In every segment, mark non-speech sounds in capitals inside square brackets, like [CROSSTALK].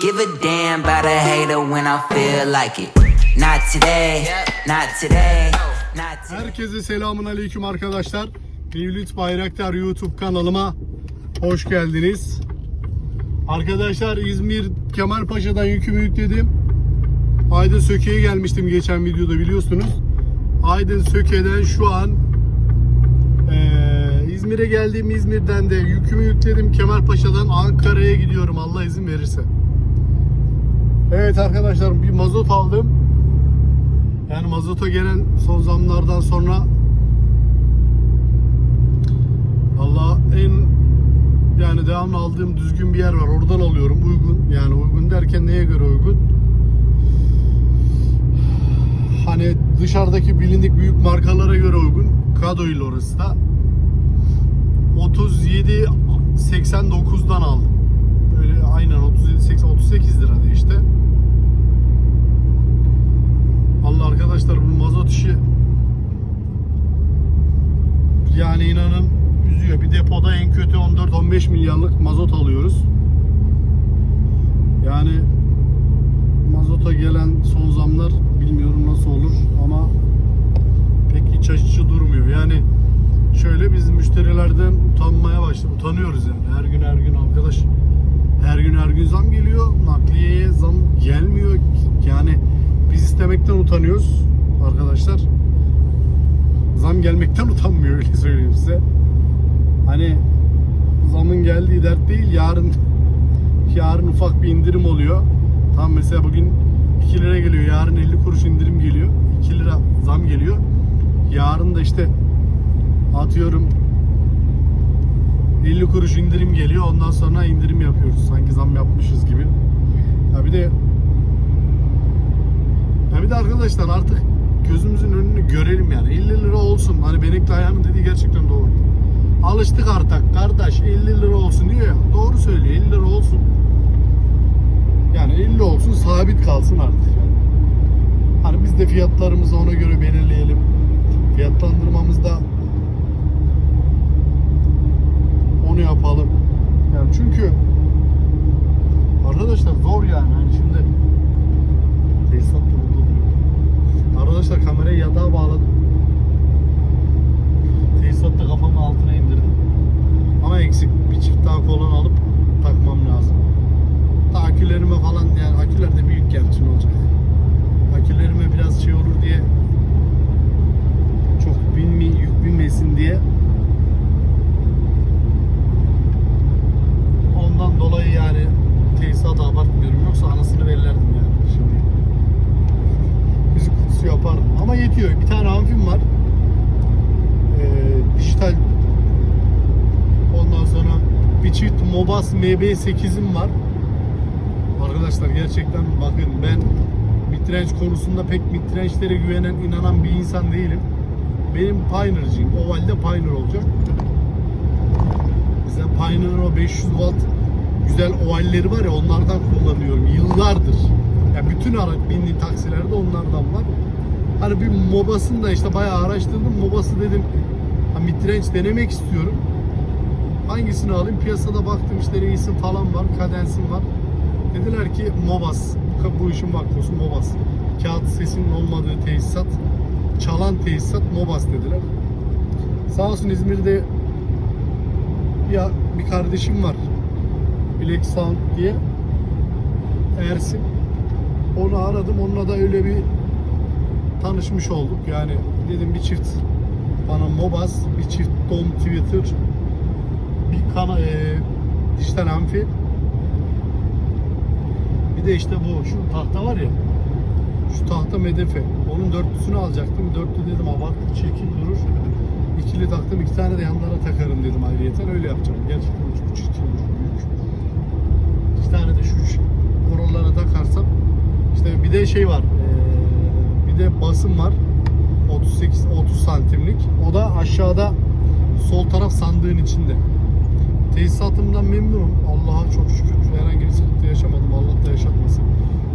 Give a damn about a hater when I feel like it. Not today, not today. Herkese selamun aleyküm arkadaşlar. Mevlüt Bayraktar YouTube kanalıma hoş geldiniz. Arkadaşlar İzmir Kemalpaşa'dan yükümü yükledim. Aydın Söke'ye gelmiştim geçen videoda biliyorsunuz. Aydın Söke'den şu an eee, İzmir'e geldim. İzmir'den de yükümü yükledim. Kemalpaşa'dan Ankara'ya gidiyorum Allah izin verirse. Evet arkadaşlar bir mazot aldım. Yani mazota gelen son zamlardan sonra Allah en yani devamlı aldığım düzgün bir yer var. Oradan alıyorum. Uygun. Yani uygun derken neye göre uygun? Hani dışarıdaki bilindik büyük markalara göre uygun. Kadoil orası da. 37 89'dan aldım. Böyle aynen 37 80 38 lira işte. Allah arkadaşlar bu mazot işi yani inanın üzüyor. Bir depoda en kötü 14-15 milyarlık mazot alıyoruz. Yani mazota gelen son zamlar bilmiyorum nasıl olur ama pek iç açıcı durmuyor. Yani şöyle biz müşterilerden utanmaya başladık. Utanıyoruz yani. Her gün her gün arkadaş her gün her gün zam geliyor. Nakliyeye zam gelmiyor. Yani biz istemekten utanıyoruz arkadaşlar. Zam gelmekten [LAUGHS] utanmıyor öyle söyleyeyim size. Hani zamın geldiği dert değil yarın [LAUGHS] yarın ufak bir indirim oluyor. Tam mesela bugün 2 lira geliyor. Yarın 50 kuruş indirim geliyor. 2 lira zam geliyor. Yarın da işte atıyorum 50 kuruş indirim geliyor. Ondan sonra indirim yapıyoruz. Sanki zam yapmışız gibi. Ya bir de ya bir de arkadaşlar artık gözümüzün önünü görelim yani. 50 lira olsun. Hani Benekli Ayhan'ın dediği gerçekten doğru. Alıştık artık kardeş 50 lira olsun diyor ya. Doğru söylüyor 50 lira olsun. Yani 50 olsun sabit kalsın artık yani. Hani biz de fiyatlarımızı ona göre belirleyelim. Fiyatlandırmamızda onu yapalım. Yani çünkü arkadaşlar zor yani hani şimdi tesisat da burada duruyor. Arkadaşlar kamerayı yatağa bağladım. Tesisatta kafamı altına indirdim. Ama eksik bir çift daha kolon alıp takmam lazım. Da akülerime falan yani aküler de büyük gerçi ne olacak. Akülerime biraz şey olur diye çok binmi, yük binmesin diye ondan dolayı yani tesisatı abartmıyorum yoksa anasını verirlerdim yani şimdi müzik kutusu yapardım ama yetiyor bir tane amfim var Ee, dijital ondan sonra bir Mobas MB8'im var arkadaşlar gerçekten bakın ben midrange konusunda pek midrange'lere güvenen inanan bir insan değilim benim Pioneer'cıyım ovalde Pioneer olacak Mesela Pioneer'ın o 500 watt güzel ovalleri var ya onlardan kullanıyorum yıllardır. Ya bütün araç bindiğim taksilerde onlardan var. Hani bir Mobas'ını da işte bayağı araştırdım. Mobas'ı dedim ha, midrange denemek istiyorum. Hangisini alayım? Piyasada baktım işte Reis'in falan var, Cadenz'in var. Dediler ki Mobas, bu- işin vakkosu Mobas. Kağıt sesinin olmadığı tesisat, çalan tesisat Mobas dediler. Sağ olsun İzmir'de ya bir kardeşim var. Black Sound diye. Ersin. Onu aradım. Onunla da öyle bir tanışmış olduk. Yani dedim bir çift bana Mobaz, bir çift Dom Twitter, bir kana, e, dijital amfi. Bir de işte bu şu tahta var ya. Şu tahta medefe. Onun dörtlüsünü alacaktım. Dörtlü dedim abartı çirkin durur. İkili taktım. iki tane de yanlara takarım dedim ayrıyeten. Öyle yapacağım. Gerçekten çok çirkin durur. Büyük. İki tane de şu oralara takarsam işte bir de şey var. eee, bir de basım var. 38 30 santimlik. O da aşağıda sol taraf sandığın içinde. Tesisatımdan memnunum. Allah'a çok şükür. Herhangi bir sıkıntı yaşamadım. Allah da yaşatmasın.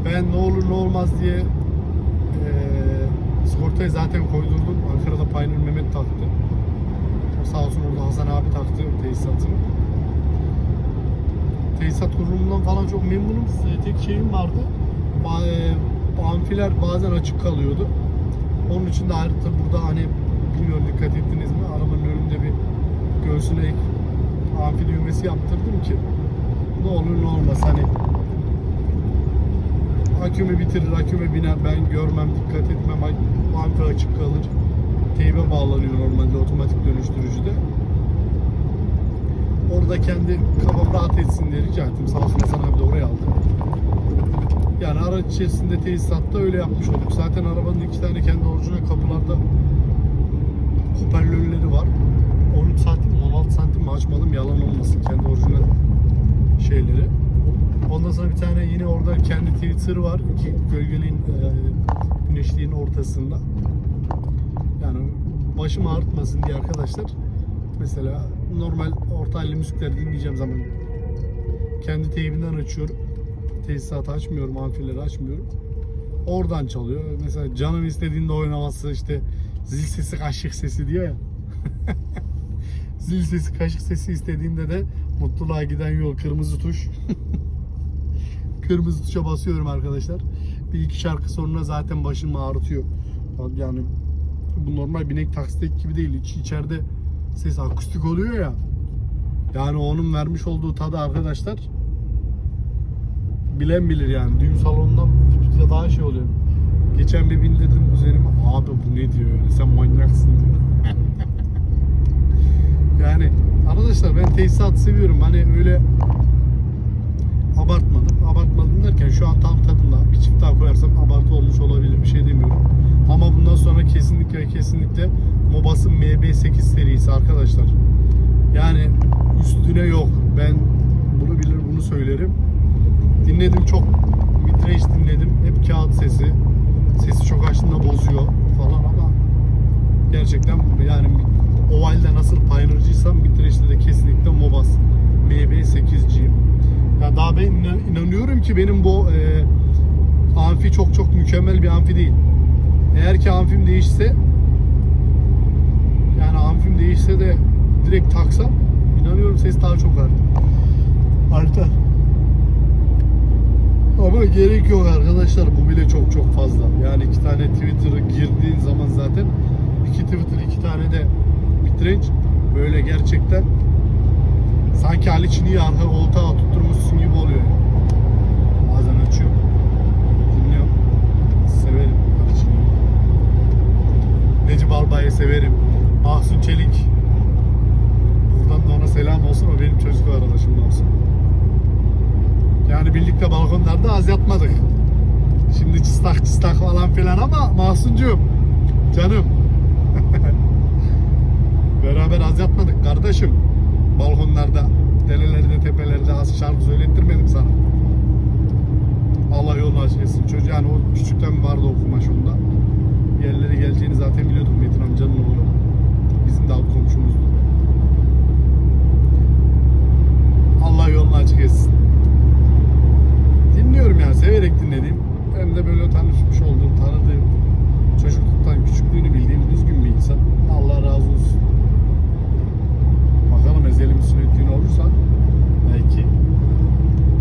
Ben ne olur ne olmaz diye eee sigortayı zaten koydurdum. Ankara'da Pioneer Mehmet taktı. Sağ olsun orada Hasan abi taktı tesisatını. tesisat kurumundan falan çok memnunum. Tek şeyim vardı. Ba- e, amfiler bazen açık kalıyordu. Onun için de ayrıca burada hani bilmiyorum dikkat ettiniz mi? Arabanın önünde bir göğsüne amfi düğmesi yaptırdım ki ne olur ne olmaz hani akümü bitirir, aküme biner ben görmem, dikkat etmem, amfi açık kalır. Teybe bağlanıyor normalde otomatik dönüştürücüde. Orada kendi kafam rahat etsin diye rica ettim. Sağ olsun Hasan abi de oraya aldı. Yani araç içerisinde tesisatta öyle yapmış olduk. Zaten arabanın iki tane kendi orijinal kapılarda hoparlörleri var. 13 santim, 16 santim mi açmadım yalan olmasın. Kendi orijinal şeyleri. Ondan sonra bir tane yine orada kendi Twitter var. İki gölgeliğin e, güneşliğin ortasında. Yani başım ağrıtmasın diye arkadaşlar. Mesela normal orta halli müzikleri dinleyeceğim zaman kendi teybinden açıyorum. Tesisatı açmıyorum, amfileri açmıyorum. Oradan çalıyor. Mesela canım istediğinde oynaması işte zil sesi, kaşık sesi diyor ya. [LAUGHS] zil sesi, kaşık sesi istediğimde de mutluluğa giden yol kırmızı tuş. [LAUGHS] kırmızı tuşa basıyorum arkadaşlar. Bir iki şarkı sonra zaten başımı ağrıtıyor. Yani bu normal binek taksitek gibi değil. İç, içeride ses akustik oluyor ya. Yani onun vermiş olduğu tadı arkadaşlar bilen bilir yani. Düğün salonundan daha şey oluyor. Geçen bir bin dedim kuzenime abi bu ne diyor öyle sen manyaksın diyor. [LAUGHS] yani arkadaşlar ben tesisat seviyorum hani öyle abartmadım. Abartmadım derken şu an tam tadında bir çift daha koyarsam abartı olmuş olabilir bir şey demiyorum. Ama bundan sonra kesinlikle ve kesinlikle Mobas'ın MB8 serisi arkadaşlar. Yani üstüne yok. Ben bunu bilir bunu söylerim. Dinledim çok midrange dinledim. Hep kağıt sesi. Sesi çok açtığında bozuyor falan ama gerçekten yani ovalde nasıl Pioneer'cıysam midrange'de de kesinlikle Mobas MB8'ciyim. Ya daha ben inan- inanıyorum ki benim bu e, amfi çok çok mükemmel bir amfi değil. Eğer ki amfim değişse yani amfim değişse de direkt taksam inanıyorum ses daha çok artar. Artar. Ama gerek yok arkadaşlar bu bile çok çok fazla. Yani iki tane Twitter'ı girdiğin zaman zaten iki Twitter iki tane de midrange böyle gerçekten sanki Haliç'ini arka koltuğa tutturmuşsun gibi oluyor. Bazen açıyorum. Dinliyorum. Severim Haliç'ini. Necip Albay'ı severim. Mahsun Çelik. Buradan da ona selam olsun. O benim çocuk arkadaşım olsun. Yani birlikte balkonlarda az yatmadık. Şimdi çıstak çıstak falan filan ama Mahsuncuğum canım beraber az yatmadık kardeşim. Balkonlarda, derelerde, tepelerde az şarkı söylettirmedim sana. Allah yolunu açık etsin. Çocuğu yani o küçükten vardı o kumaş onda. Yerlere geleceğini zaten biliyordum Metin amcanın oğlu. Bizim de alt komşumuzdu. Allah yolunu açık etsin. Dinliyorum yani severek dinlediğim. Hem de böyle tanışmış olduğum, tanıdığım, çocukluktan küçüklüğünü bildiğim düzgün bir insan. Allah razı olsun. Bakalım ezelimiz sürekli olursa belki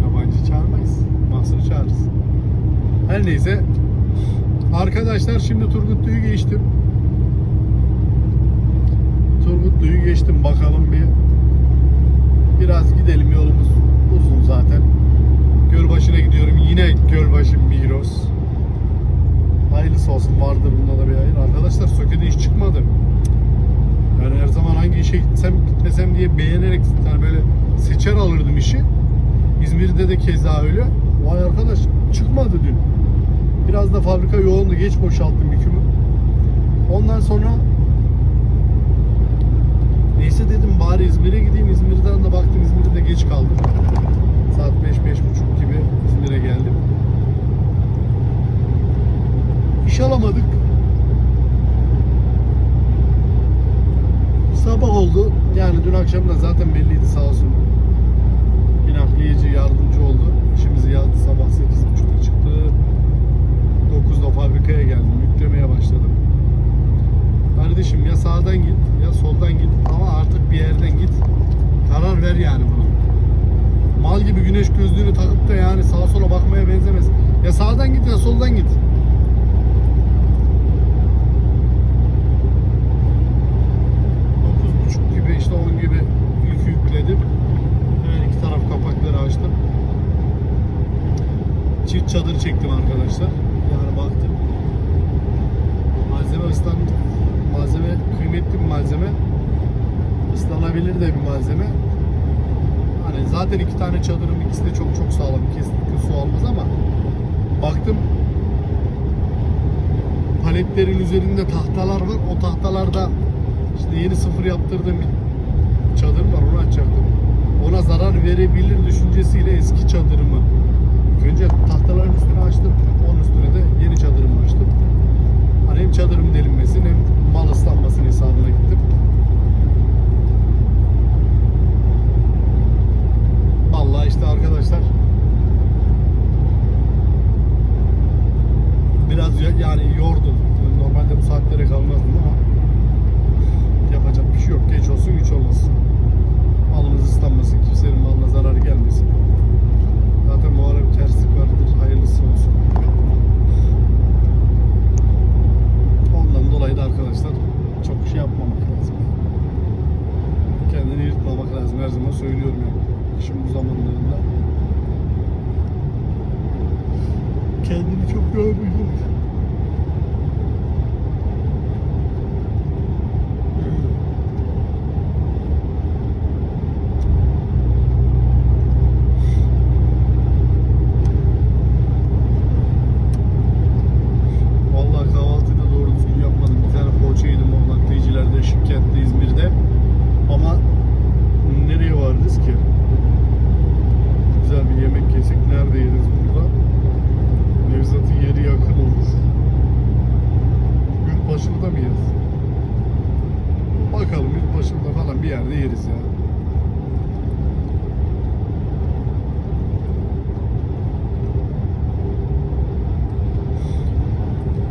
yabancı çağırmayız. Mahsur çağırırız. Her neyse arkadaşlar şimdi Turgutlu'yu geçtim. Turgutlu'yu geçtim bakalım bir biraz gidelim yolumuz uzun zaten. Gölbaşı'na gidiyorum. Yine Gölbaşı Migros. Hayırlısı olsun vardır bunda da bir hayır. Arkadaşlar Söke'de iş çıkmadı. Yani her zaman hangi işe gitsem gitmesem diye beğenerek yani böyle seçer alırdım işi. İzmir'de de keza öyle. Vay arkadaş çıkmadı dün. Biraz da fabrika yoğundu. Geç boşalttım yükümü. Ondan sonra neyse dedim bari İzmir'e gideyim. İzmir'den de baktım İzmir'de geç kaldım. Saat 5-5.30 gibi İzmir'e geldim. İş alamadık. Sabah oldu. Yani dün akşam da zaten belliydi sağ olsun. Nakliyeci yardımcı oldu. İşimizi yazdı sabah 8.30'da çıktı. 9'da fabrikaya geldim. Yüklemeye başladım. Kardeşim ya sağdan git ya soldan git ama artık bir yerden git. Karar ver yani buna. mal gibi güneş gözlüğünü takıp da yani sağa sola bakmaya benzemez. Ya sağdan git ya soldan git. İşte 10 gibi yük yükledim. Evet iki taraf kapakları açtım. Çift çadır çektim arkadaşlar. Baktım. Malzeme ıslan malzeme kıymetli bir malzeme. Islanabilir de bir malzeme. Hani zaten iki tane çadırım ikisi de çok çok sağlam. Kesinlikle su almaz ama baktım paletlerin üzerinde tahtalar var. O tahtalarda işte yeni sıfır yaptırdığım bir çadır var onu açacaktım. Ona zarar verebilir düşüncesiyle eski çadırımı önce tahtaların üstüne açtım. Onun üstüne de yeni çadırımı açtım. Hani hem çadırım delinmesin hem mal ıslanmasın hesabına gittim. Vallahi işte arkadaşlar biraz ya- yani yordu. Normalde bu saatlere kalmazdım ama yapacak bir şey yok. Geç olsun güç olmasın. Malımız ıslanmasın. Kimsenin malına zarar gelmesin. Zaten bu ara bir terslik vardır. Hayırlısı olsun. Ondan dolayı da arkadaşlar çok şey yapmamak lazım. Kendini yırtmamak lazım. Her zaman söylüyorum yani. Kışın bu zamanlarında. Kendini çok. Vallahi kahvaltıyı da doğru düzgün yapmadım. Bir tane poğaça yedim oradan kıyıcılarda, Şirket'te, İzmir'de. Ama nereye varırız ki? Güzel bir yemek yesek nerede yeriz burada? Nevzat'ın yeri yakın olur. Gülbaşı'nda mı yeriz? Bakalım Gülbaşı'nda falan bir yerde yeriz ya.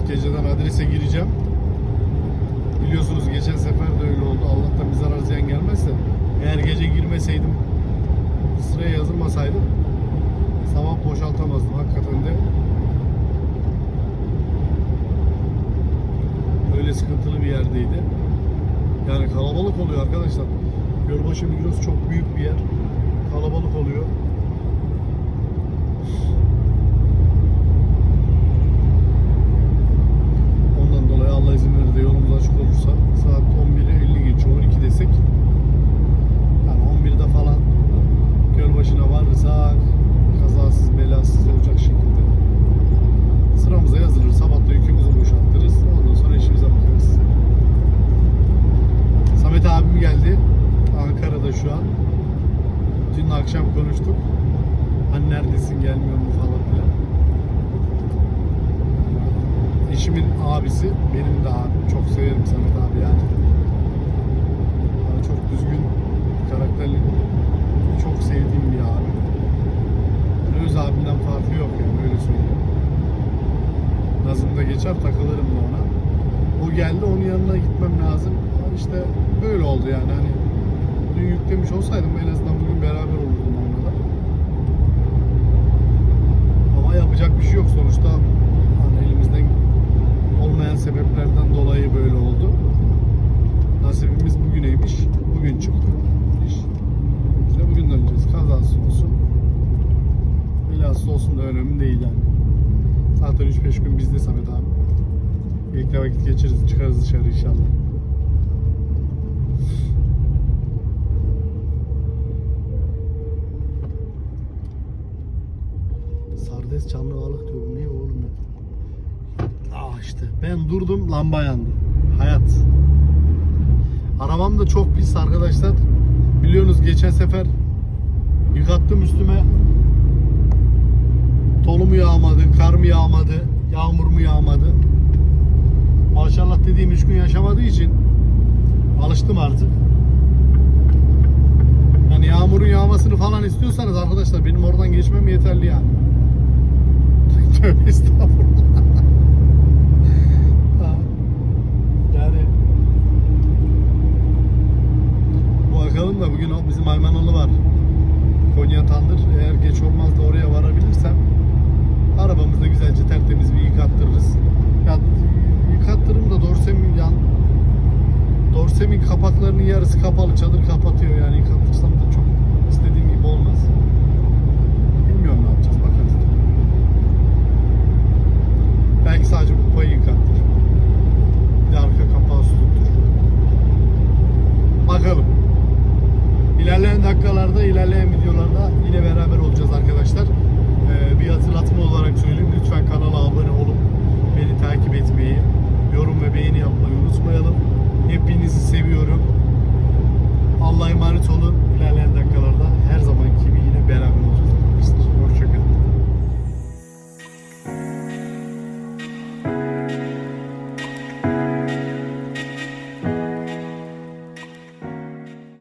Geceden adrese gireceğim. Biliyorsunuz geçen sefer de öyle oldu. Allah'tan bir zarar ziyan gelmezse. Eğer gece girmeseydim, sıraya yazılmasaydım sabah boşaltamazdım hakikaten de. Öyle sıkıntılı bir yerdeydi. Yani kalabalık oluyor arkadaşlar. Gölbaşı Migros çok büyük bir yer. Kalabalık oluyor. Ondan dolayı Allah izin verir de yolumuz açık olursa saat 11'e 50 geçiyor 12 desek yani 11'de falan göl başına varırsak kazasız belasız olacak şekilde sıramıza yazılır. Sabah da yükümüzü boşaltırız. Ondan sonra işimize bakarız. Samet abim geldi. Ankara'da şu an. Dün akşam konuştuk. Hani neredesin gelmiyor mu falan filan. Eşimin abisi, benim de abim. Çok severim Samet abi yani. yani çok düzgün, karakterli, çok sevdiğim bir abi. Yani öz abimden farkı yok yani öyle söyleyeyim. Nazım'da geçer takılırım da ona. O geldi onun yanına gitmem lazım. İşte böyle oldu yani hani dün yüklemiş olsaydım en azından bugün beraber olurdum onunla da. Ama yapacak bir şey yok sonuçta hani elimizden olmayan sebeplerden dolayı böyle oldu. Nasibimiz bugüneymiş. Bugün çıktı iş. Biz de bugün döneceğiz. Kazası olsun. Belası olsun da önemli değil yani. Zaten 3-5 gün bizde Samet abi. Birlikte vakit geçiririz. Çıkarız dışarı inşallah. Sardes canlı balık diyor. Bu ne oğlum ya? Ah işte. Ben durdum lamba yandı. Hayat. Arabam da çok pis arkadaşlar. Biliyorsunuz geçen sefer yıkattım üstüme. Tolu mu yağmadı, kar mı yağmadı, yağmur mu yağmadı. Maşallah dediğim üç gün yaşamadığı için alıştım artık. Yani yağmurun yağmasını falan istiyorsanız arkadaşlar benim oradan geçmem yeterli yani. [LAUGHS] Tövbe estağfurullah. [LAUGHS] Bakalım da bugün bizim Aymanalı var. Konya Tandır Arabamızı güzelce tertemiz bir yıkattırırız. Ya, yıkattırım da dorsemin yan dorsemin kapaklarının yarısı kapalı. Çadır kapatıyor yani yıkattırsam da çok istediğim gibi olmaz. Bilmiyorum ne yapacağız bakarız. Belki sadece kupayı yıkattır. Bir de arka kapağı su. Bakalım. İlerleyen dakikalarda, ilerleyen videolarda yine beraber olacağız arkadaşlar. Ee, bir hatırlatma olarak söyleyeyim. Lütfen kanala abone olup beni takip etmeyi, yorum ve beğeni yapmayı unutmayalım. Hepinizi seviyorum. Allah'a emanet olun. İlerleyen dakikalarda her zamanki gibi yine beraber olacağız.